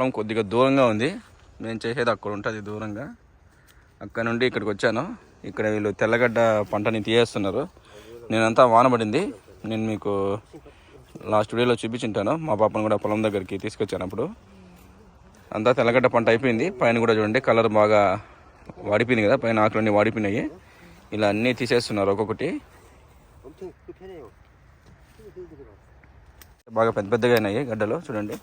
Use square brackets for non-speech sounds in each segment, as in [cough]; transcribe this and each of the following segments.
పొలం కొద్దిగా దూరంగా ఉంది. నేను చేసేది అక్కడ ఉంటుంది దూరంగా. అక్కడ నుండి ఇక్కడికి వచ్చాను. ఇక్కడ వీళ్ళు తెల్లగడ్డ పంటని తీయేస్తున్నారు నేనంతా వానబడింది. నేను మీకు లాస్ట్ వీడియోలో చూపించుంటాను. మా పాపను కూడా పొలం దగ్గరికి తీసుకొచ్చాను అప్పుడు. అంతా తెల్లగడ్డ పంట అయిపోయింది. పైన కూడా చూడండి కలర్ బాగా వాడిపోయింది కదా. పైన ఆకులన్నీ వాడిపోయినాయి. ఇలా అన్నీ తీసేస్తున్నారు ఒక్కొక్కటి. బాగా పెద్ద పెద్దగా అయినాయి గడ్డలు చూడండి.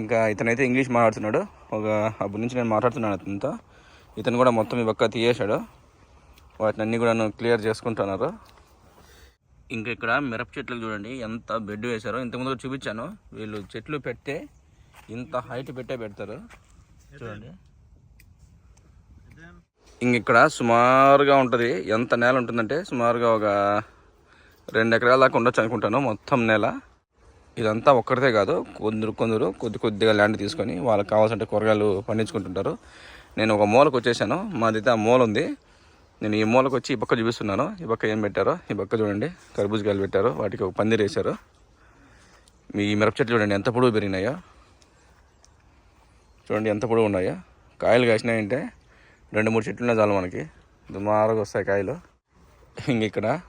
ఇంకా ఇతనైతే ఇంగ్లీష్ మాట్లాడుతున్నాడు. ఒక అప్పటి నుంచి నేను మాట్లాడుతున్నాను అతనితో. ఇతను కూడా మొత్తం ఈ పక్క తీయేశాడు. వాటిని అన్నీ కూడా క్లియర్ చేసుకుంటున్నారు. ఇంకా ఇక్కడ మిరప చెట్లు చూడండి ఎంత బెడ్ వేశారో. ఇంతకుముందు చూపించాను. వీళ్ళు చెట్లు పెడితే ఇంత హైట్ పెట్టే పెడతారు. చూడండి. ఇంక ఇక్కడ సుమారుగా ఉంటుంది. ఎంత నేల ఉంటుందంటే సుమారుగా ఒక రెండు ఎకరాల దాకా ఉండొచ్చు అనుకుంటాను మొత్తం నేల. ఇదంతా ఒక్కరిదే కాదు కొందరు కొందరు కొద్ది కొద్దిగా ల్యాండ్ తీసుకొని వాళ్ళకి కావాల్సిన కూరగాయలు పండించుకుంటుంటారు. నేను ఒక మూలకు వచ్చేసాను. మాదైతే ఆ మూల ఉంది. నేను ఈ మూలకు వచ్చి ఈ పక్క చూపిస్తున్నాను. ఈ పక్క ఏం పెట్టారో? ఈ పక్క చూడండి. కర్బూజకాయలు పెట్టారు. వాటికి ఒక పందిరి వేశారు. మీ మిరప చెట్లు చూడండి ఎంత పొడవు పెరిగినాయో. చూడండి ఎంత పొడవు ఉన్నాయో. కాయలు కాసినాయంటే రెండు మూడు చెట్లున్నా చాలు మనకి. దుమారుగా వస్తాయి కాయలు. ఇంక ఇక్కడ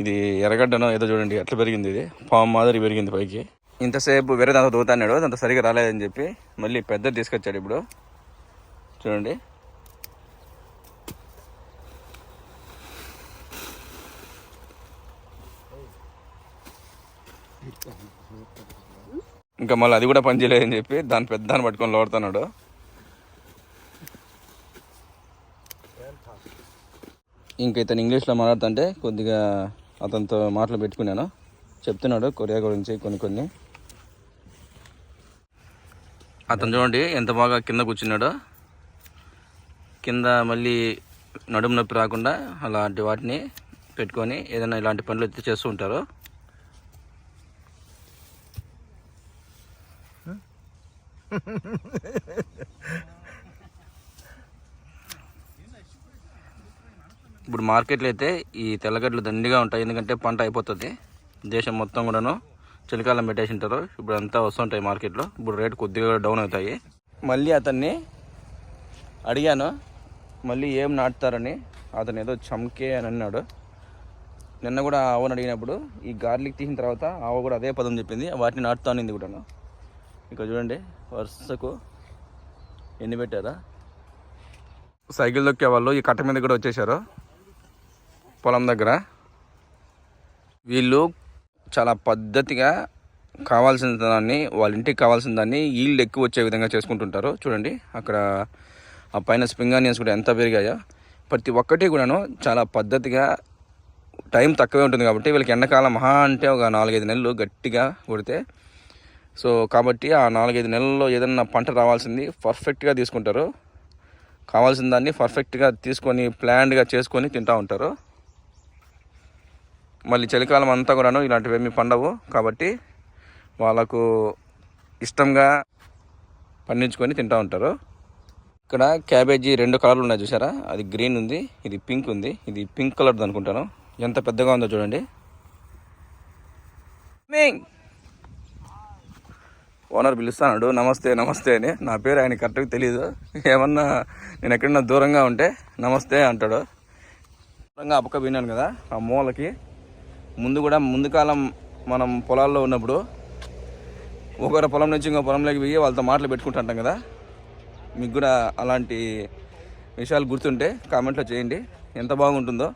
ఇది ఎర్రగడ్డనో ఏదో చూడండి ఎట్లా పెరిగింది ఇది. పాము మాదిరి పెరిగింది పైకి. ఇంతసేపు వేరే దాంతో దూతాన్నాడు దాంతో సరిగా రాలేదని చెప్పి మళ్ళీ పెద్ద తీసుకొచ్చాడు ఇప్పుడు. చూడండి. ఇంకా మళ్ళీ అది కూడా పనిచేయలేదని చెప్పి దాని పెద్ద దాన్ని పట్టుకొని లోడుతున్నాడు. ఇంకా ఇతను ఇంగ్లీష్లో మాట్లాడుతుంటే కొద్దిగా అతనితో మాటలు పెట్టుకున్నాను. చెప్తున్నాడు కొరియా గురించి కొన్ని కొన్ని. అతను చూడండి ఎంత బాగా కింద కూర్చున్నాడో. కింద మళ్ళీ నడుము నొప్పి రాకుండా అలాంటి వాటిని పెట్టుకొని ఏదైనా ఇలాంటి పనులు అయితే చేస్తూ ఉంటారు. [laughs] ఇప్పుడు మార్కెట్లో అయితే ఈ తెల్లగడ్డలు దండిగా ఉంటాయి. ఎందుకంటే పంట అయిపోతుంది. దేశం మొత్తం కూడాను చలికాలం పెట్టేసి ఉంటారు ఇప్పుడు అంతా వస్తుంటాయి మార్కెట్లో. ఇప్పుడు రేట్ కొద్దిగా డౌన్ అవుతాయి. మళ్ళీ అతన్ని అడిగాను. మళ్ళీ ఏం నాటుతారని అతను ఏదో చమ్కే అని అన్నాడు. నిన్న కూడా ఆవును అడిగినప్పుడు ఈ గార్లిక్ తీసిన తర్వాత ఆవు కూడా అదే పదం చెప్పింది. వాటిని నాటుతానింది కూడాను. ఇక్కడ చూడండి వరుసకు ఎన్ని పెట్టారా? సైకిల్ దొక్కే వాళ్ళు ఈ కట్ట మీద కూడా వచ్చేసారు పొలం దగ్గర. వీళ్ళు చాలా పద్ధతిగా కావాల్సిన దాన్ని వాళ్ళ ఇంటికి కావాల్సిన దాన్ని ఈల్డ్ ఎక్కువ వచ్చే విధంగా చేసుకుంటుంటారు. చూడండి అక్కడ ఆ పైన స్ప్రింగ్ ఆనియన్స్ కూడా ఎంత పెరిగాయో. ప్రతి ఒక్కటి కూడాను చాలా పద్ధతిగా టైం తక్కువే ఉంటుంది కాబట్టి వీళ్ళకి ఎండాకాలం మహా అంటే ఒక నాలుగైదు నెలలు గట్టిగా కొడితే. సో కాబట్టి ఆ నాలుగైదు నెలల్లో ఏదన్నా పంట రావాల్సింది పర్ఫెక్ట్గా తీసుకుంటారు. కావాల్సిన దాన్ని పర్ఫెక్ట్గా తీసుకొని ప్లాన్డ్గా చేసుకొని తింటూ ఉంటారు. మళ్ళీ చలికాలం అంతా కూడాను ఇలాంటివేమీ పండవు. కాబట్టి వాళ్ళకు ఇష్టంగా పండించుకొని తింటూ ఉంటారు. ఇక్కడ క్యాబేజీ రెండు కలర్లు ఉన్నాయి చూసారా అది గ్రీన్ ఉంది ఇది పింక్ ఉంది. ఇది పింక్ కలర్ది అనుకుంటాను. ఎంత పెద్దగా ఉందో చూడండి. ఓనర్ పిలుస్తాడు నమస్తే నమస్తే అని. నా పేరు ఆయన కరెక్ట్గా తెలియదు ఏమన్నా నేను ఎక్కడన్నా దూరంగా ఉంటే నమస్తే అంటాడు. దూరంగా అప్పక విన్నాను కదా ఆ మూలకి. ముందు కూడా ముందు కాలం మనం పొలాల్లో ఉన్నప్పుడు ఒకరి పొలం నుంచి ఇంకో పొలంలోకి పోయి వాళ్ళతో మాటలు పెట్టుకుంటుంటాం కదా. మీకు కూడా అలాంటి విషయాలు గుర్తుంటే కామెంట్లో చేయండి. ఎంత బాగుంటుందో.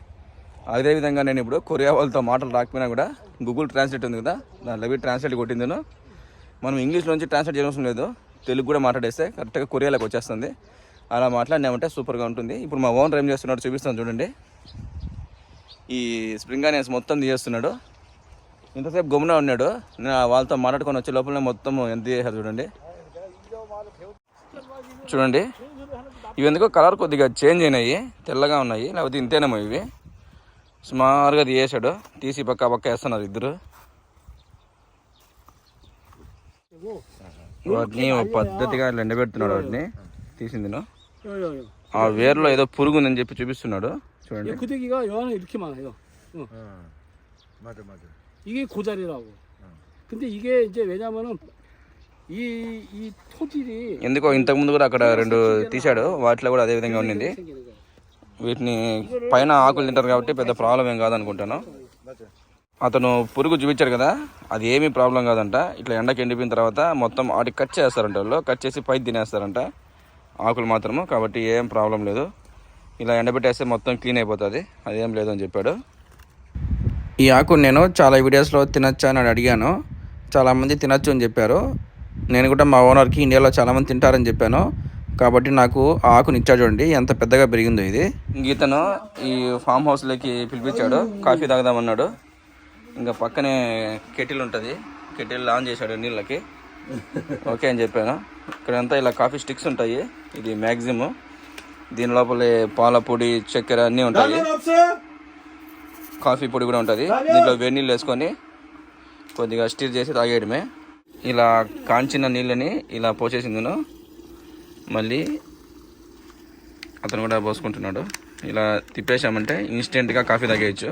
అదేవిధంగా నేను ఇప్పుడు కొరియా వాళ్ళతో మాటలు రాకపోయినా కూడా గూగుల్ ట్రాన్స్లేట్ ఉంది కదా. దాంట్లో పోయి ట్రాన్స్లేట్ కొట్టిందను. మనం ఇంగ్లీష్ నుంచి ట్రాన్స్లేట్ చేయవలసిన లేదు. తెలుగు కూడా మాట్లాడేస్తే కరెక్ట్గా కొరియాలోకి వచ్చేస్తుంది. అలా మాట్లాడినామంటే సూపర్గా ఉంటుంది. ఇప్పుడు మా ఓనర్ ఏం చేస్తున్నాడు చూపిస్తాను చూడండి. ఈ స్ప్రింగ్ ఆనియన్స్ మొత్తం తీసేస్తున్నాడు. ఇంతసేపు గమ్మున ఉన్నాడు. నేను వాళ్ళతో మాట్లాడుకొని వచ్చే లోపల మొత్తం ఎంత చేశారు చూడండి. చూడండి. ఇవి ఎందుకో కలర్ కొద్దిగా చేంజ్ అయినాయి తెల్లగా ఉన్నాయి లేకపోతే ఇంతేనేమో ఇవి. సుమారుగా తీసేశాడు. తీసి పక్క పక్క వేస్తున్నారు ఇద్దరు. వాటిని పద్ధతిగా ఎండబెడుతున్నాడు వాటిని. తీసింది 요요요. ఆ వేరులో ఏదో పురుగు ఉందని చెప్పి చూపిస్తున్నాడు చూడండి 이 구데기가 요 안에 이렇게 많아요. 어. 어. 맞아 맞아. 이게 고자리라고. 근데 이게 이제 왜냐면은 이, 이 토질이 ఎందుకో ఇంతకు ముందు కూడా అక్కడ రెండు తీశాడు వాటిలో కూడా అదే విధంగా ఉండింది 생기는 거예요. వీటిని పైన ఆకులు తింటారు కాబట్టి పెద్ద ప్రాబ్లం ఏం కాదనుకుంటాను అతను పురుగు చూపించాడు కదా అది ఏమీ ప్రాబ్లం కాదంట ఇట్లా ఎండకి ఎండిపోయిన తర్వాత మొత్తం వాటికి కట్ చేస్తారంట వాళ్ళు కట్ చేసి పై తినేస్తారంట ఆకులు మాత్రము కాబట్టి ఏం ప్రాబ్లం లేదు. ఇలా ఎండబెట్టేస్తే మొత్తం క్లీన్ అయిపోతుంది. అదేం లేదు అని చెప్పాడు. ఈ ఆకుని నేను చాలా వీడియోస్లో తినచ్చా అని అడిగాను. చాలామంది తినచ్చు అని చెప్పారు. నేను కూడా మా ఓనర్కి ఇండియాలో చాలామంది తింటారని చెప్పాను. కాబట్టి నాకు ఆకుని ఇచ్చాడు చూడండి ఎంత పెద్దగా పెరిగిందో ఇది. గీతను ఈ ఫామ్ హౌస్లోకి పిలిపించాడు. కాఫీ తాగుదామన్నాడు ఇంకా పక్కనే కెటిల్ ఉంటుంది. కెటిల్ ఆన్ చేశాడు నీళ్ళకి. ఓకే అని చెప్పాను. ఇక్కడంతా ఇలా కాఫీ స్టిక్స్ ఉంటాయి. ఇది మ్యాక్సిమం దీని లోపలే పాల పొడి చక్కెర అన్నీ ఉంటాయి. కాఫీ పొడి కూడా ఉంటుంది. దీంట్లో వేడి నీళ్ళు వేసుకొని కొద్దిగా స్టీర్ చేసి తాగేయడమే. ఇలా కాంచిన నీళ్ళని ఇలా పోసేసింది మళ్ళీ అతను కూడా పోసుకుంటున్నాడు. ఇలా తిప్పేసామంటే ఇన్స్టెంట్గా కాఫీ తాగేయచ్చు.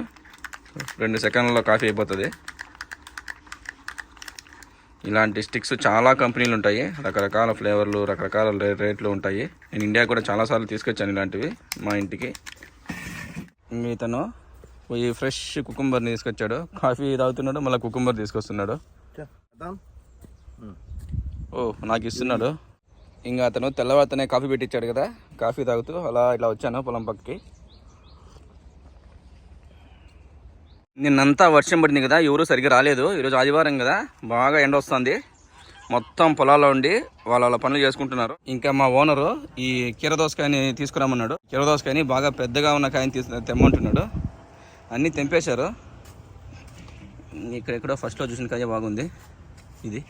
రెండు సెకండ్లలో కాఫీ అయిపోతుంది. ఇలాంటి స్టిక్స్ చాలా కంపెనీలు ఉంటాయి. రకరకాల ఫ్లేవర్లు రకరకాల రేట్లు ఉంటాయి. నేను ఇండియా కూడా చాలాసార్లు తీసుకొచ్చాను ఇలాంటివి మా ఇంటికి. ఇతను ఈ ఫ్రెష్ కుకుంబర్ని తీసుకొచ్చాడు. కాఫీ తాగుతున్నాడు మళ్ళీ కుకుంబర్ తీసుకొస్తున్నాడు. ఓ నాకు ఇస్తున్నాడు. ఇంకా అతను తెల్లవారితోనే కాఫీ పెట్టించాడు కదా. కాఫీ తాగుతూ అలా ఇలా వచ్చాను పొలం పక్కకి. నిన్నంతా వర్షం పడింది కదా ఎవరు సరిగ్గా రాలేదు. ఈరోజు ఆదివారం కదా బాగా ఎండ వస్తుంది. మొత్తం పొలాల్లో ఉండి వాళ్ళ వాళ్ళ పనులు చేసుకుంటున్నారు. ఇంకా మా ఓనరు ఈ కీరదోసకాయని తీసుకురామన్నాడు కీరదోసకాయని బాగా పెద్దగా ఉన్న కాయని తీసు తెమ్మంటున్నాడు. అన్నీ తెంపేశారు. ఇక్కడెక్కడో ఫస్ట్లో చూసిన కాయ బాగుంది. ఇది.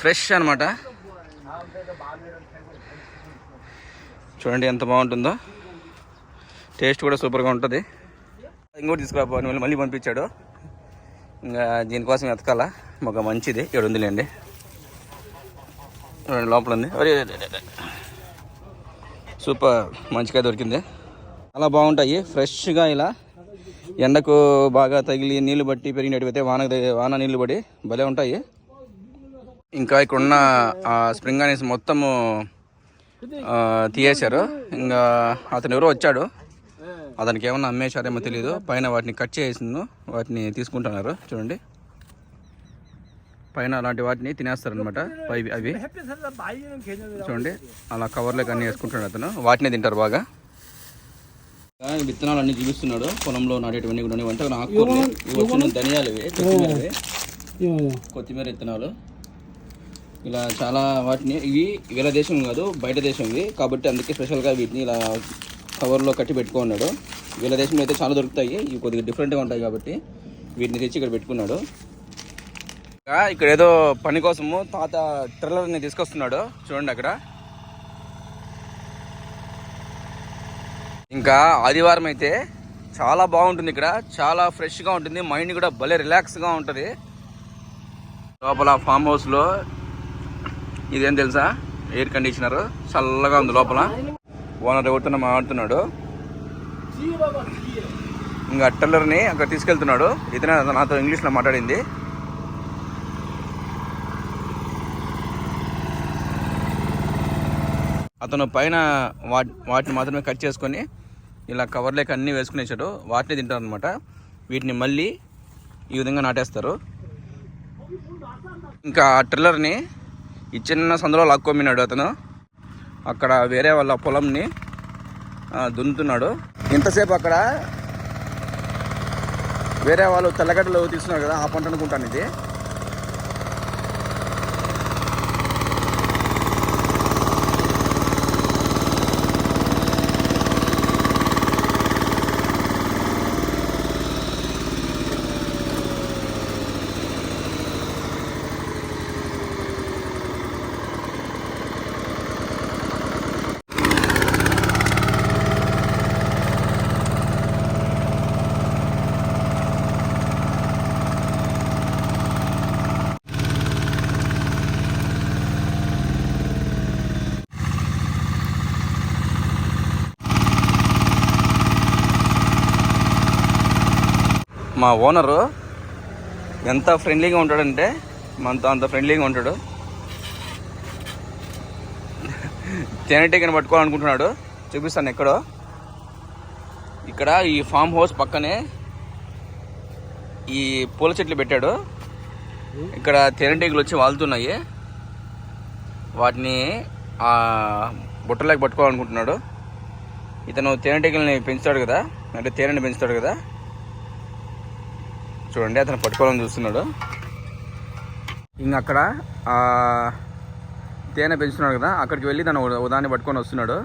ఫ్రెష్ అనమాట చూడండి ఎంత బాగుంటుందో. టేస్ట్ కూడా సూపర్గా ఉంటుంది. ఇంకోటి తీసుకురాబో అని మళ్ళీ మళ్ళీ పంపించాడు. ఇంకా దీనికోసం వెతకాల ఒక మంచిది. ఇక్కడ ఉందిలేండి చూడండి లోపల ఉంది సూపర్. మంచిగా దొరికింది. చాలా బాగుంటాయి. ఫ్రెష్గా ఇలా ఎండకు బాగా తగిలి నీళ్ళు బట్టి పెరిగినట్టువైతే వాన వాన నీళ్ళు పడి భలే ఉంటాయి. ఇంకా ఇక్కడున్న ఆ స్ప్రింగ్ అనేసి మొత్తము తీయేశారు. ఇంకా అతను ఎవరో వచ్చాడు. అతనికి ఏమన్నా అమ్మేశారేమో తెలియదు పైన వాటిని కట్ చేసింది వాటిని తీసుకుంటున్నారు. చూడండి. పైన అలాంటి వాటిని తినేస్తారనమాట పై అవి. చూడండి. అలా కవర్లోకి కానీ వేసుకుంటున్నాడు అతను. వాటినే తింటారు బాగా. విత్తనాలు అన్ని చూపిస్తున్నాడు. పొలంలో నాటేటివన్నీ కూడా అంటే ధనియాలు కొత్తిమీర విత్తనాలు. ఇలా చాలా వాటిని ఇవి వేరే దేశం కాదు బయట దేశం ఇవి. కాబట్టి అందుకే స్పెషల్గా వీటిని ఇలా కవర్లో కట్టి పెట్టుకున్నాడు. వీళ్ళ దేశంలో అయితే చాలా దొరుకుతాయి. ఇవి కొద్దిగా డిఫరెంట్గా ఉంటాయి కాబట్టి వీటిని తెచ్చి ఇక్కడ పెట్టుకున్నాడు. ఇంకా ఇక్కడ ఏదో పని కోసము తాత ట్రిల్లర్ని తీసుకొస్తున్నాడు. చూడండి అక్కడ. ఇంకా ఆదివారం అయితే చాలా బాగుంటుంది ఇక్కడ. చాలా ఫ్రెష్గా ఉంటుంది. మైండ్ కూడా భలే రిలాక్స్గా ఉంటుంది. లోపల ఫామ్ హౌస్లో ఇదేం తెలుసా? Air conditioner. చల్లగా ఉంది లోపల. ఓనర్ ఎవరితో మాట్లాడుతున్నాడు ఇంకా టెల్లర్ని అక్కడ తీసుకెళ్తున్నాడు. ఇతనే నాతో ఇంగ్లీష్లో మాట్లాడింది. అతను పైన వాటిని మాత్రమే కట్ చేసుకొని ఇలా కవర్ కవర్లేక అన్నీ వేసుకునేసాడు. వాటిని తింటారు అనమాట వీటిని మళ్ళీ ఈ విధంగా నాటేస్తారు. ఇంకా ఆ ట్రిల్లర్ని ఈ చిన్న సందులో లాక్కొమ్మినాడు అతను. అక్కడ వేరే వాళ్ళ పొలంని దున్నుతున్నాడు. ఇంతసేపు అక్కడ వేరే వాళ్ళు తెల్లగడ్డలు తీస్తున్నారు కదా ఆ పంట అనుకుంటాను ఇది మా ఓనరు ఎంత ఫ్రెండ్లీగా ఉంటాడంటే మనతో అంత ఫ్రెండ్లీగా ఉంటాడు. తేనెటీగని పట్టుకోవాలనుకుంటున్నాడు. చూపిస్తాను ఎక్కడో. ఇక్కడ ఈ ఫామ్ హౌస్ పక్కనే ఈ పూల చెట్లు పెట్టాడు. ఇక్కడ తేనెటీగలు వచ్చి వాళ్తున్నాయి. వాటిని ఆ బుట్టలోకి పట్టుకోవాలనుకుంటున్నాడు. ఇతను తేనెటీగల్ని పెంచుతాడు కదా. అంటే తేనెని పెంచుతాడు కదా. చూడండి అతను పట్టుకోవాలని చూస్తున్నాడు. ఇంక అక్కడ తేనె పెంచుతున్నాడు కదా అక్కడికి వెళ్ళి తను ఉదాన్ని పట్టుకొని వస్తున్నాడు.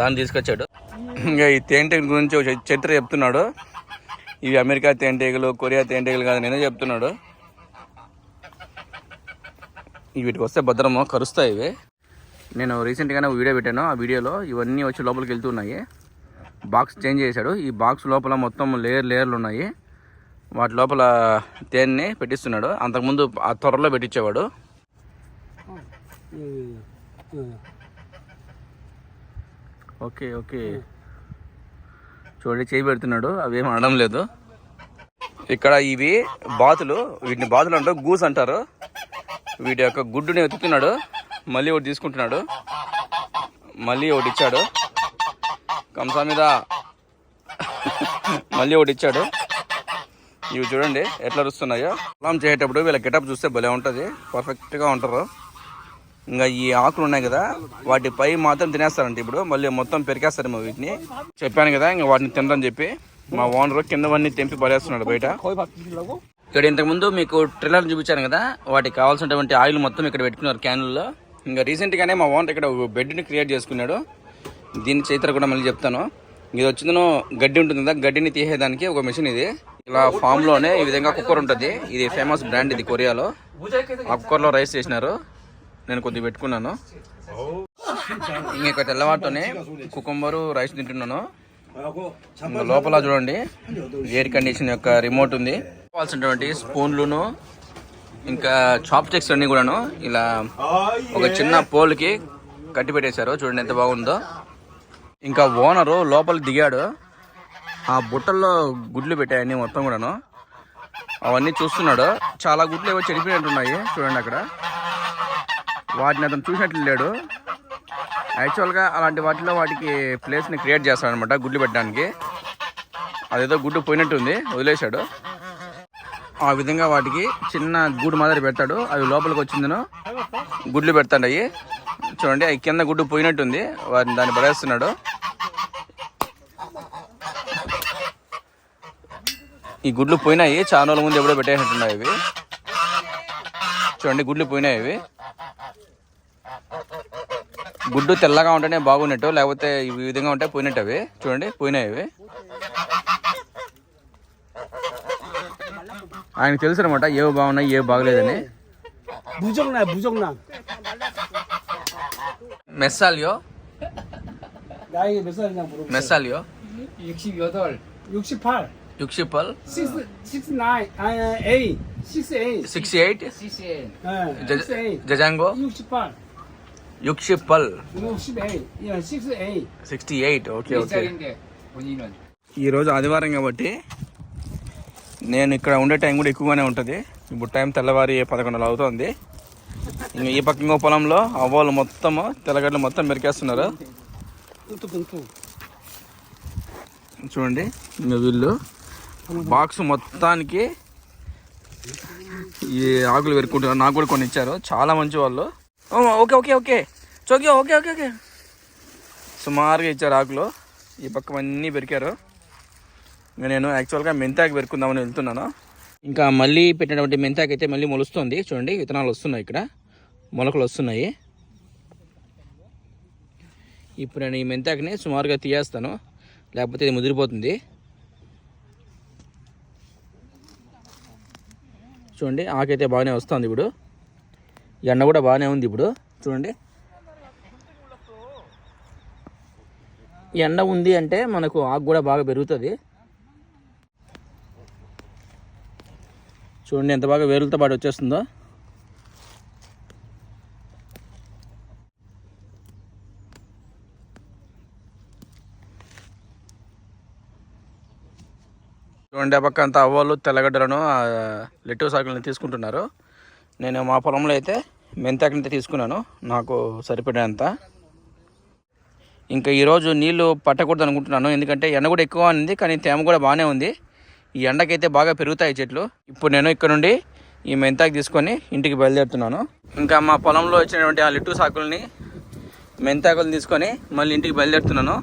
దాన్ని తీసుకొచ్చాడు. ఇంకా ఈ తేనెటీగల గురించి చరిత్ర చెప్తున్నాడు. ఇవి అమెరికా తేనెటీగలు కొరియా తేనెటీగలు కాదు నేనే చెప్తున్నాడు. వీటికి వస్తే భద్రము కరుస్తాయి ఇవి. నేను రీసెంట్గానే ఒక వీడియో పెట్టాను. ఆ వీడియోలో ఇవన్నీ వచ్చి లోపలికి వెళ్తున్నాయి బాక్స్ చేంజ్ చేశాడు. ఈ బాక్స్ లోపల మొత్తం లేయర్ లేయర్లు ఉన్నాయి. వాటి లోపల తేనెని పెట్టిస్తున్నాడు. అంతకుముందు ఆ త్వరలో పెట్టించేవాడు. Okay okay. చూడండి చేయి పెడుతున్నాడు. అవేం అనడం లేదు. ఇక్కడ ఇవి బాతులు. వీటిని బాతులు అంటారు గూస్ అంటారు. వీటి యొక్క గుడ్డుని వెతుకుతున్నాడు. మళ్ళీ ఒకటి తీసుకుంటున్నాడు. మళ్ళీ ఒకటి ఇచ్చాడు. కంసా మీద మళ్ళీ ఒకటి ఇచ్చాడు. ఇవి చూడండి ఎట్లా రుస్తున్నాయో. అలాం చేసేటప్పుడు వీళ్ళ గెటప్ చూస్తే భలే ఉంటుంది. పర్ఫెక్ట్గా ఉంటారు. ఇంకా ఈ ఆకులు ఉన్నాయి కదా వాటి పై మాత్రం తినేస్తారంటే ఇప్పుడు. మళ్ళీ మొత్తం పెరికేస్తారు వీటిని. చెప్పాను కదా ఇంకా వాటిని తినరని చెప్పి. మా ఓనర్ కిందవన్నీ తెంపి పడేస్తున్నాడు బయట. ఇక్కడ ఇంతకుముందు మీకు ట్రిల్లర్ చూపించాను కదా వాటికి కావాల్సినటువంటి ఆయిల్ మొత్తం ఇక్కడ పెట్టుకున్నారు క్యాన్లలో ఇంకా రీసెంట్గానే మా ఓనర్ ఇక్కడ బెడ్ని క్రియేట్ చేసుకున్నాడు. దీని చరిత్ర కూడా మళ్ళీ చెప్తాను. ఇది వచ్చిందను గడ్డి ఉంటుంది కదా గడ్డిని తీసేదానికి ఒక మిషన్ ఇది. ఇలా ఫామ్లోనే ఈ విధంగా కుక్కర్ ఉంటుంది. ఇది ఫేమస్ బ్రాండ్ ఇది కొరియాలో. ఆ కుక్కర్లో రైస్ చేసినారు. నేను కొద్దిగా పెట్టుకున్నాను. ఇంకా తెల్లవారితోనే కుకుంబరు రైస్ తింటున్నాను. లోపల చూడండి. ఎయిర్ కండిషన్ యొక్క రిమోట్ ఉంది. కావాల్సినటువంటి స్పూన్లును ఇంకా చాప్ చెక్స్ అన్ని కూడాను ఇలా ఒక చిన్న పోల్కి కట్టి పెట్టేశారు. చూడండి ఎంత బాగుందో. ఇంకా ఓనరు లోపలికి దిగాడు. ఆ బుట్టల్లో గుడ్లు పెట్టాయని మొత్తం కూడాను. అవన్నీ చూస్తున్నాడు. చాలా గుడ్లు ఏవో చెడిపోయినట్టున్నాయి చూడండి అక్కడ. వాటిని అతను చూసినట్లు లేడు. యాక్చువల్గా అలాంటి వాటిలో వాటికి ప్లేస్ని క్రియేట్ చేస్తాడనమాట గుడ్లు పెట్టడానికి. అదేదో గుడ్డు పోయినట్టుంది వదిలేశాడు. ఆ విధంగా వాటికి చిన్న గూడు మాదిరి పెడతాడు. అవి లోపలికి వచ్చిందను. గుడ్లు పెడతాయి చూడండి అవి కింద గుడ్డు పోయినట్టుంది. వారిని దాన్ని పడేస్తున్నాడు. ఈ గుడ్లు పోయినాయి. చాలా రోజుల ముందు ఎప్పుడో పెట్టేసినట్టున్నాయి ఇవి. చూడండి గుడ్లు పోయినాయి ఇవి. గుడ్డు తెల్లగా ఉంటేనే బాగున్నట్టు లేకపోతే ఈ విధంగా ఉంటే పోయినట్టు అవి. చూడండి పోయినాయి ఇవి. ఆయనకు తెలుసు అనమాట ఏవి బాగున్నాయి ఏవి బాగలేదని. 무정 란 무정란 మెస్సాలియో 나이가 몇 살이냐 물어보세요 మెస్సాలియో 68 68 యుక్షిపల్ 6 69 아니 A 6A six eight 예 6A జజాంగో 68 యుక్షిపల్ 68 예 6A sixty eight okay okay 쌀인데 본인은 ఈరోజు ఆదివారం కాబట్టి నేను ఇక్కడ ఉండే టైం కూడా ఎక్కువగానే ఉంటుంది ఇప్పుడు టైం తెల్లవారి పదకొండులు అవుతుంది ఈ పక్క ఇంకో పొలంలో అవ్వాలు మొత్తము తెల్లగడ్డలు మొత్తం మెరికేస్తున్నారు. చూడండి ఇంకా వీళ్ళు బాక్స్ మొత్తానికి ఈ ఆకులు పెరుక్కుంటున్నారు. నాకు కూడా కొన్ని ఇచ్చారు చాలా మంచి వాళ్ళు. Okay okay okay. చోకే okay okay okay. సుమారుగా ఇచ్చారు ఆకులు. ఈ పక్క అన్నీ పెరికారు. ఇంకా నేను యాక్చువల్గా మెంతాకి పెరుకుందామని వెళ్తున్నాను. ఇంకా మళ్ళీ పెట్టినటువంటి మెంతాకు అయితే మళ్ళీ మొలుస్తుంది. చూడండి విత్తనాలు వస్తున్నాయి ఇక్కడ. మొలకలు వస్తున్నాయి. ఇప్పుడు నేను ఈ మెంతాకుని సుమారుగా తీయేస్తాను. లేకపోతే ఇది ముదిరిపోతుంది. చూడండి ఆకైతే బాగానే వస్తుంది ఇప్పుడు. ఎండ కూడా బాగానే ఉంది ఇప్పుడు. చూడండి. ఎండ ఉంది అంటే మనకు ఆకు కూడా బాగా పెరుగుతుంది. చూడండి ఎంత బాగా వేరులతో పాటు వచ్చేస్తుందో. చూడండి ఆ పక్క అంతా అవ్వాలు తెల్లగడ్డలను ఆ, లెట్టు సాకులను తీసుకుంటున్నారు. నేను మా పొలంలో అయితే మెంతాకనైతే తీసుకున్నాను. నాకు సరిపడినంత. ఇంకా ఈరోజు నీళ్ళు పట్టకూడదు అనుకుంటున్నాను ఎందుకంటే ఎండ కూడా ఎక్కువ ఉంది కానీ తేమ కూడా బాగానే ఉంది. ఈ ఎండకైతే బాగా పెరుగుతాయి చెట్లు. ఇప్పుడు నేను ఇక్కడ నుండి ఈ మెంతాకు తీసుకొని ఇంటికి బయలుదేరుతున్నాను. ఇంకా మా పొలంలో వచ్చినటువంటి ఆ లిట్టు సాకుల్ని మెంతాకులు తీసుకొని మళ్ళీ ఇంటికి బయలుదేరుతున్నాను.